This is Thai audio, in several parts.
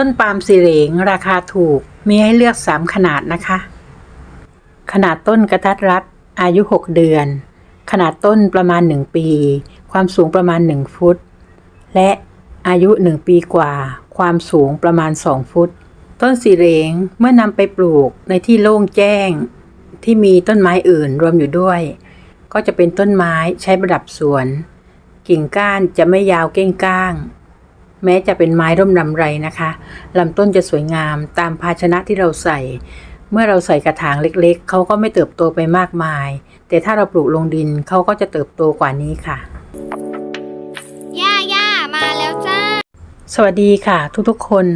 ต้นปาล์มสีเหลงราคาถูกมีให้เลือก 3 ขนาดนะคะ ขนาดต้นกระทัดรัดอายุ 6 เดือน ขนาดต้นประมาณ 1 ปี ความสูงประมาณ 1 ฟุต และอายุ 1 ปีกว่า ความสูงประมาณ 2 ฟุต ต้นสีเหลงเมื่อนำไปปลูกในที่โล่งแจ้ง ที่มีต้นไม้อื่นรวมอยู่ด้วย ก็จะเป็นต้นไม้ใช้ประดับสวน กิ่งก้านจะไม่ยาวเก้งก้าง แม้จะเป็นไม้ร่มรำไรนะคะลำต้นจะสวยงามตามภาชนะที่เราใส่ เมื่อเราใส่กระถางเล็กๆ เขาก็ไม่เติบโตไปมากมาย แต่ถ้าเราปลูกลงดินเขาก็จะเติบโตกว่านี้ค่ะ ย่าย่ามาแล้วจ้า สวัสดีค่ะ ทุกๆคน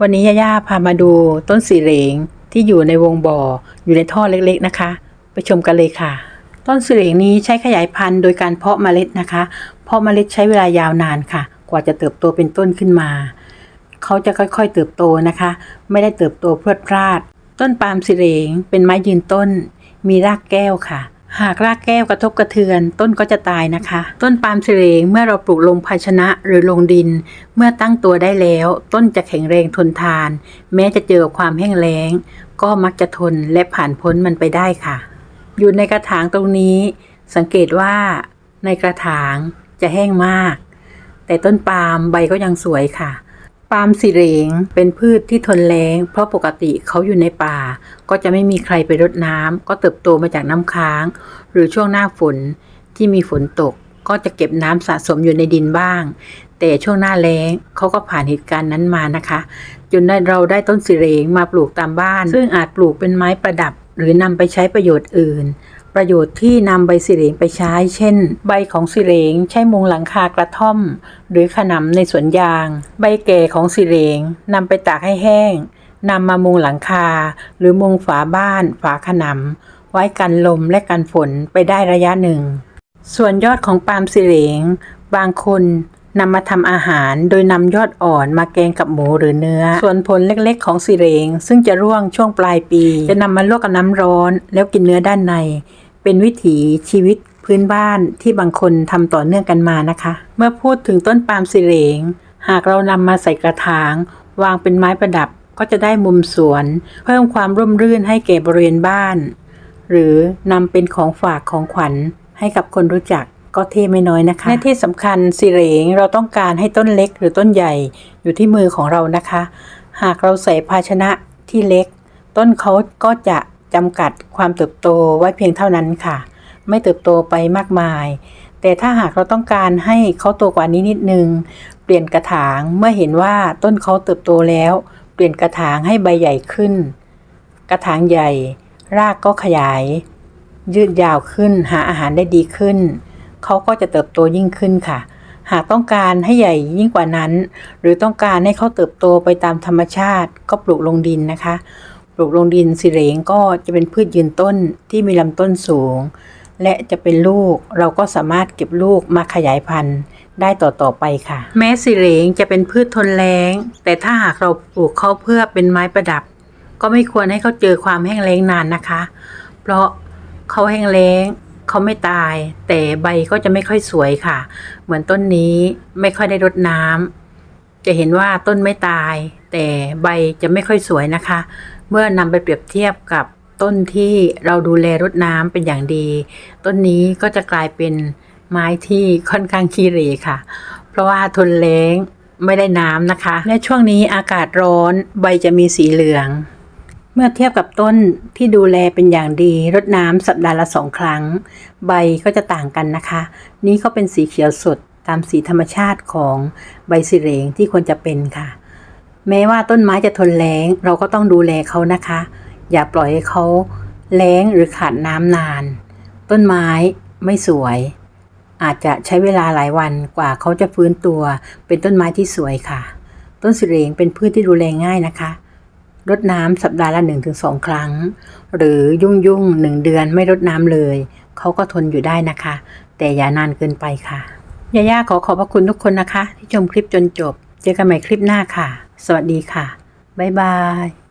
วันนี้ย่าๆพามาดูต้นสีเหลงที่อยู่ในวงบ่ออยู่ในท่อเล็กๆนะคะ ไปชมกันเลยค่ะต้นสีเหลงนี้ใช้ขยายพันธุ์โดยการเพาะเมล็ดนะคะ เพาะเมล็ดใช้เวลายาวนานค่ะก ว่าจะเติบโตเป็นต้นขึ้นมา เขาจะค่อยๆเติบโตนะคะ ไม่ได้เติบโตพรวดพลาด ต้นปาล์มสีเหลงเป็นไม้ยืนต้น มีรากแก้วค่ะ หากรากแก้วกระทบกระเทือน ต้นก็จะตายนะคะ ต้นปาล์มสีเหลงเมื่อเราปลูกลงภาชนะหรือลงดิน เมื่อตั้งตัวได้แล้ว ต้นจะแข็งแรงทนทาน แม้จะเจอความแห้งแล้ง ก็มักจะทนและผ่านพ้นมันไปได้ค่ะ อยู่ในกระถางตรงนี้สังเกตว่าในกระถางจะแห้งมาก แต่ต้นปาล์มใบก็ยังสวยค่ะ ปาล์มสีเหลงเป็นพืชที่ทนแล้ง เพราะปกติเขาอยู่ในป่า ก็จะไม่มีใครไปรดน้ำก็เติบโตมาจากน้ำค้าง หรือช่วงหน้าฝนที่มีฝนตก ก็จะเก็บน้ำสะสมอยู่ในดินบ้าง แต่ช่วงหน้าแล้งเขาก็ผ่านเหตุการณ์นั้นมานะคะ จนได้เราได้ต้นสีเหลงมาปลูกตามบ้าน ซึ่งอาจปลูกเป็นไม้ประดับหรือนำไปใช้ประโยชน์อื่น ประโยชน์ที่นำใบสีเหลงไปใช้ เช่น ใบของสีเหลงใช้มุงหลังคากระท่อม หรือขนำในสวนยาง ใบแก่ของสีเหลงนำไปตากให้แห้งนำมามุงหลังคา หรือมุงฝาบ้าน ฝาขนำไว้กันลมและกันฝนไปได้ระยะหนึ่ง ส่วนยอดของปาล์มสีเหลงบางคนนำมาทำอาหารโดยนำยอดอ่อนมาแกงกับหมูหรือเนื้อ ส่วนผลเล็กๆของสีเหลงซึ่งจะร่วงช่วงปลายปี จะนำมาลวกกับน้ำร้อนแล้วกินเนื้อด้านใน เป็นวิถีชีวิตพื้นบ้านที่บางคนทำต่อเนื่องกันมานะคะ เมื่อพูดถึงต้นปาล์มสีเหลง หากเรานำมาใส่กระถาง วางเป็นไม้ประดับก็จะได้มุมสวน เพิ่มความร่มรื่นให้แก่บริเวณบ้าน หรือนำเป็นของฝากของขวัญให้กับคนรู้จักก็เท่ไม่น้อยนะคะและที่สำคัญสีเหลงเราต้องการให้ต้นเล็กหรือต้นใหญ่อยู่ที่มือของเรานะคะ หากเราใส่ภาชนะที่เล็ก ต้นเขาก็จะ จำกัดความเติบโตไว้เพียงเท่านั้นค่ะ ไม่เติบโตไปมากมาย แต่ถ้าหากเราต้องการให้เขาโตกว่านี้นิดนึง เปลี่ยนกระถางเมื่อเห็นว่าต้นเขาเติบโตแล้ว เปลี่ยนกระถางให้ใบใหญ่ขึ้น กระถางใหญ่ รากก็ขยาย ยืดยาวขึ้นหาอาหารได้ดีขึ้น เขาก็จะเติบโตยิ่งขึ้นค่ะหากต้องการให้ใหญ่ยิ่งกว่านั้น หรือต้องการให้เขาเติบโตไปตามธรรมชาติก็ปลูกลงดินนะคะ ปลูกลงดินสิเหลงก็จะเป็นพืชยืนต้นที่มีลำต้นสูง และจะเป็นลูกเราก็สามารถเก็บลูกมาขยายพันธุ์ได้ต่อต่อไปค่ะ แม้สิเหลงจะเป็นพืชทนแล้ง แต่ถ้าหากเราปลูกเขาเพื่อเป็นไม้ประดับ ก็ไม่ควรให้เขาเจอความแห้งแล้งนานนะคะ เพราะเขาแห้งแล้งเขาไม่ตาย แต่ใบก็จะไม่ค่อยสวยค่ะ เหมือนต้นนี้ไม่ค่อยได้รดน้ำ จะเห็นว่าต้นไม่ตาย แต่ใบจะไม่ค่อยสวยนะคะ เมื่อนำไปเปรียบเทียบกับต้นที่เราดูแลรดน้ำเป็นอย่างดี ต้นนี้ก็จะกลายเป็นไม้ที่ค่อนข้างขี้เหร่ค่ะ เพราะว่าทนแล้งไม่ได้น้ำนะคะ และช่วงนี้อากาศร้อนใบจะมีสีเหลือง เมื่อเทียบกับต้นที่ดูแลเป็นอย่างดีรดน้ำสัปดาห์ละสองครั้ง ใบก็จะต่างกันนะคะ นี่ก็เป็นสีเขียวสด ตามสีธรรมชาติของใบสีเหลงที่ควรจะเป็นค่ะ แม้ว่าต้นไม้จะทนแล้ง เราก็ต้องดูแลเขานะคะ อย่าปล่อยให้เขาแล้งหรือขาดน้ำนาน ต้นไม้ไม่สวย อาจจะใช้เวลาหลายวันกว่าเขาจะฟื้นตัว เป็นต้นไม้ที่สวยค่ะ ต้นสิเหลงเป็นพืชที่ดูแลง่ายนะคะรดน้ำสัปดาห์ละ 1-2 ครั้ง หรือยุ่งยุ่งหนึ่งเดือนไม่รดน้ำเลย เขาก็ทนอยู่ได้นะคะ แต่อย่านานเกินไปค่ะ ยาย่าขอขอบพระคุณทุกคนนะคะ ที่ชมคลิปจนจบ เจอกันใหม่คลิปหน้าค่ะ สวัสดีค่ะ บ๊ายบาย